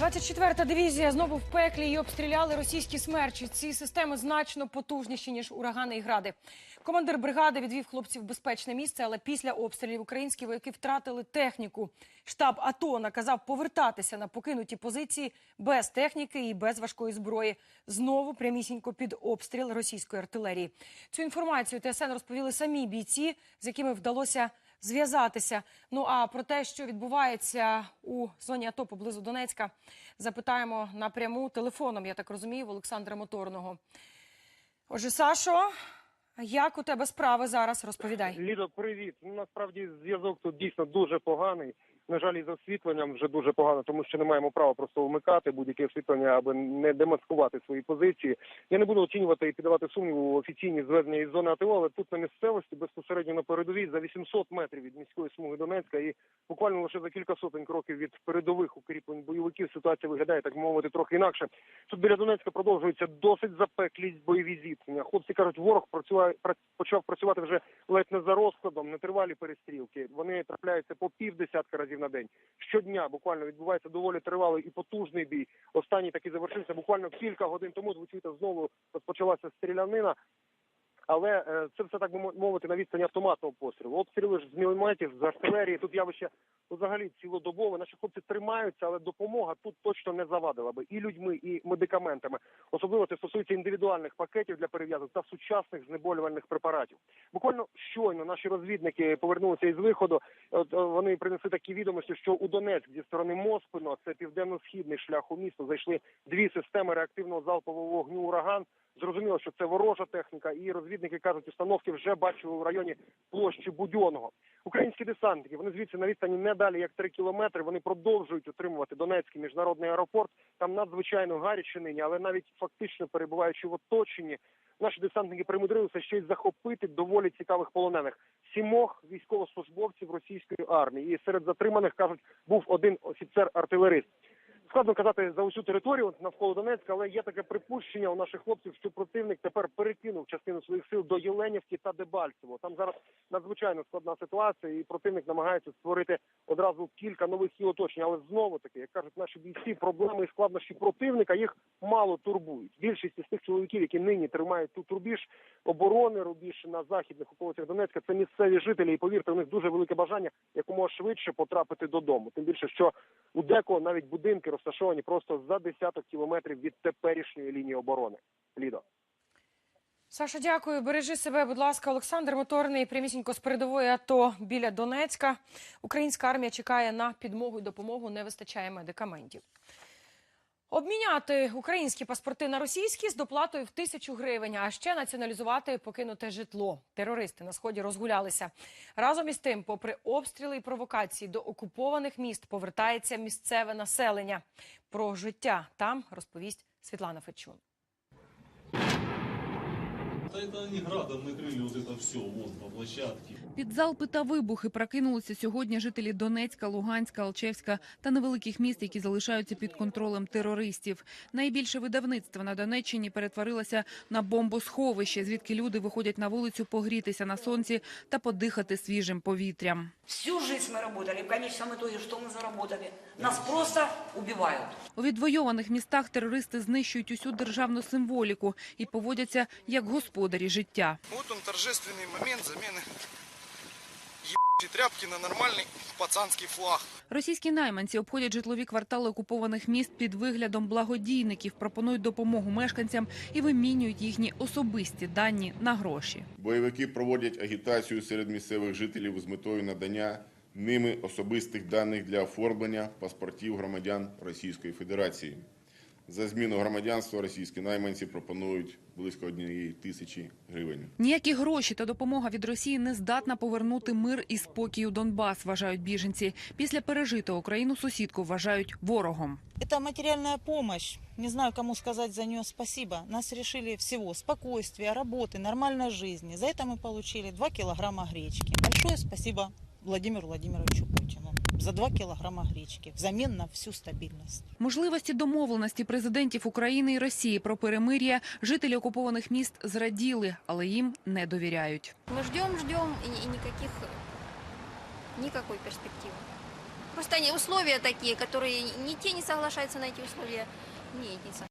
24-та дивізія знову в пеклі і обстріляли російські смерчі. Ці системи значно потужніші ніж урагани і гради. Командир бригади відвів хлопців в безпечне місце, але після обстрілів українські вояки втратили техніку. Штаб АТО наказав повертатися на покинуті позиції без техніки і без важкої зброї. Знову прямісінько під обстріл російської артилерії. Цю інформацію ТСН розповіли самі бійці, з якими вдалося зв'язатися. Ну а про те, що відбувається у зоні АТО поблизу Донецька, запитаємо напряму телефоном. Я так розумію, Олександра Моторного. Отже, Сашо, як у тебе справи зараз? Розповідай. Лідо, привіт. Ну насправді зв'язок тут дійсно дуже поганий. На жаль, із освітленням вже дуже погано, тому що не маємо права просто вмикати будь-яке освітлення, аби не демаскувати свої позиції. Я не буду оцінювати і піддавати сумніву офіційні зведення із зони АТО, але тут на місцевості безпосередньо на передовій за 800 метрів від міської смуги Донецька і буквально лише за кілька сотень кроків від передових укріплень бойовиків ситуація виглядає так мовити трохи інакше. Тут біля Донецька продовжується досить запеклість бойові зіткнення. Хлопці кажуть, ворог працює пра- почав працювати вже ледь не за розкладом, нетривалі перестрілки. Вони трапляються по півдесятка разів на день. Щодня буквально відбувається доволі тривалий і потужний бій. Останній такий завершився буквально кілька годин тому. Звучите знову розпочалася стрілянина. Але е, це все так би мовити на відстані автоматного пострілу. Обстріли ж з мінометів, з артилерії. Тут явище взагалі цілодобове. Наші хлопці тримаються, але допомога тут точно не завадила би і людьми, і медикаментами. Особливо це стосується індивідуальних пакетів для перев'язок та сучасних знеболювальних препаратів. Буквально щойно наші розвідники повернулися із виходу. От е, вони принесли такі відомості, що у Донецьк зі сторони Моспино, це південно-східний шлях у місто, зайшли дві системи реактивного залпового вогню ураган. Зрозуміло, що це ворожа техніка, і розвідники кажуть, установки вже бачили у районі площі Будьонного. Українські десантники вони звідси на відстані не далі як три кілометри. Вони продовжують утримувати Донецький міжнародний аеропорт. Там надзвичайно гаряче нині, але навіть фактично перебуваючи в оточенні, наші десантники примудрилися ще й захопити доволі цікавих полонених сімох військовослужбовців російської армії. І серед затриманих кажуть, був один офіцер-артилерист. Складно казати за усю територію навколо Донецька, але є таке припущення у наших хлопців, що противник тепер перекинув частину своїх сил до Єленівки та Дебальцево. Там зараз надзвичайно складна ситуація, і противник намагається створити одразу кілька нових сіл оточення. Але знову таки, як кажуть наші бійці, проблеми і складнощі противника їх мало турбують. Більшість із тих чоловіків, які нині тримають тут рубіж оборони, рубіж на західних околицях Донецька, це місцеві жителі. І повірте, у них дуже велике бажання якомога швидше потрапити додому. Тим більше, що у декого навіть будинки розташовані просто за десяток кілометрів від теперішньої лінії оборони. Лідо. Саша, дякую. Бережи себе, будь ласка. Олександр Моторний, прямісінько з передової АТО біля Донецька. Українська армія чекає на підмогу і допомогу. Не вистачає медикаментів. Обміняти українські паспорти на російські з доплатою в тисячу гривень, а ще націоналізувати покинуте житло. Терористи на сході розгулялися. Разом із тим, попри обстріли і провокації до окупованих міст, повертається місцеве населення. Про життя там розповість Світлана Фечун Да это они градом накрыли вот это все, вон по площадке. Під залпи та вибухи прокинулися сьогодні жителі Донецька, Луганська, Алчевська та невеликих міст, які залишаються під контролем терористів. Найбільше видавництво на Донеччині перетворилося на бомбосховище, звідки люди виходять на вулицю погрітися на сонці та подихати свіжим повітрям. Всю жизнь мы работали, в конечном итоге что мы заработали? Нас просто убивают. У відвойованих містах терористи знищують усю державну символіку і поводяться як господарі життя. Вот он торжественный момент замены ебучей тряпки на нормальный пацанский флаг. Російські найманці обходять житлові квартали окупованих міст під виглядом благодійників, пропонують допомогу мешканцям і вимінюють їхні особисті дані на гроші. Бойовики проводять агітацію серед місцевих жителів з метою надання ними особистих даних для оформлення паспортів громадян Російської Федерації. За зміну громадянства російські найманці пропонують близько однієї тисячі гривень. Ніякі гроші та допомога від Росії не здатна повернути мир і спокій у Донбас, вважають біженці. Після пережитого Україну сусідку вважають ворогом. Это материальная помощь. Не знаю, кому сказать за нее спасибо. Нас решили всего. Спокойствия, работы, нормальной жизни. За это мы получили 2 килограмма гречки. Большое спасибо Владимиру Владимировичу Путину за 2 килограмма гречки взамен на всю стабильность. Можливості домовленості президентів України і Росії про перемир'я жителі окупованих міст зраділи, але їм не довіряють. Мы ждем, ждем, и, и никаких, никакой перспективы. Просто они условия такие, которые ни те не соглашаются на эти условия, ни эти не соглашаются.